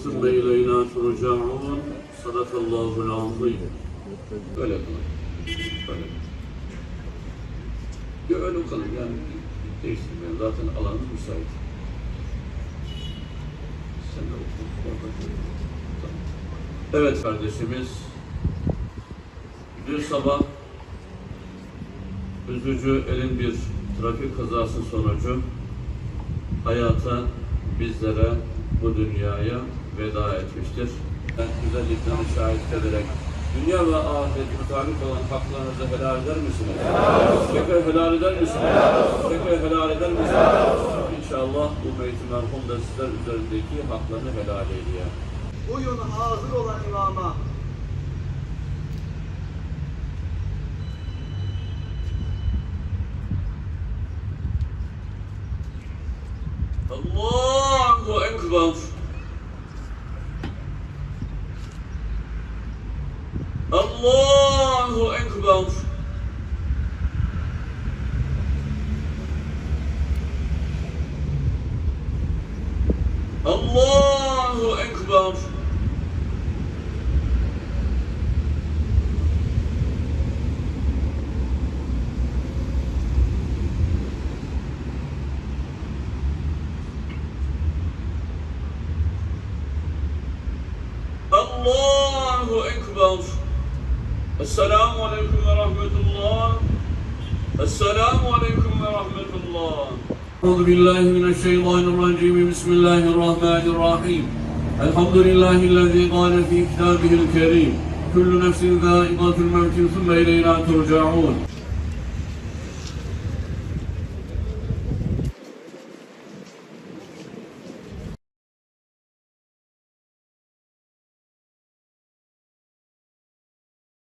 وإلينا ترجعون صدق الله العظيم Öyle kalın. Öyle. Ya öyle kalın yani değiştirmeyin. Zaten alanınız müsait. Sen de oku. Orada. Tamam. Evet kardeşimiz. Bir sabah üzücü elin bir trafik kazası sonucu hayata bizlere bu dünyaya veda etmiştir. Ben güzellikten şahit ederek dünya ve ahiret mutabık olan haklarınızı helal eder misiniz? Tekrar helal eder misiniz? Tekrar helal eder misiniz? İnşallah bu meyti merhum da sizler üzerindeki haklarını helal eyleye. Buyurun hazır olan imama. Allahu Ekber. Allahu Ekber. Allahu Ekber. Allahu Ekber. Esselamu Aleyküm ve Rahmetullah. Esselamu Aleyküm ve Rahmetullah. Euzu billahi mineşşeytanirracim. Bismillahirrahmanirrahim. Elhamdülillahi'llezî kâle fî kitâbihil kerîm. Kullu nefsin zâiqatul mevti sümme ileyna turcaûn.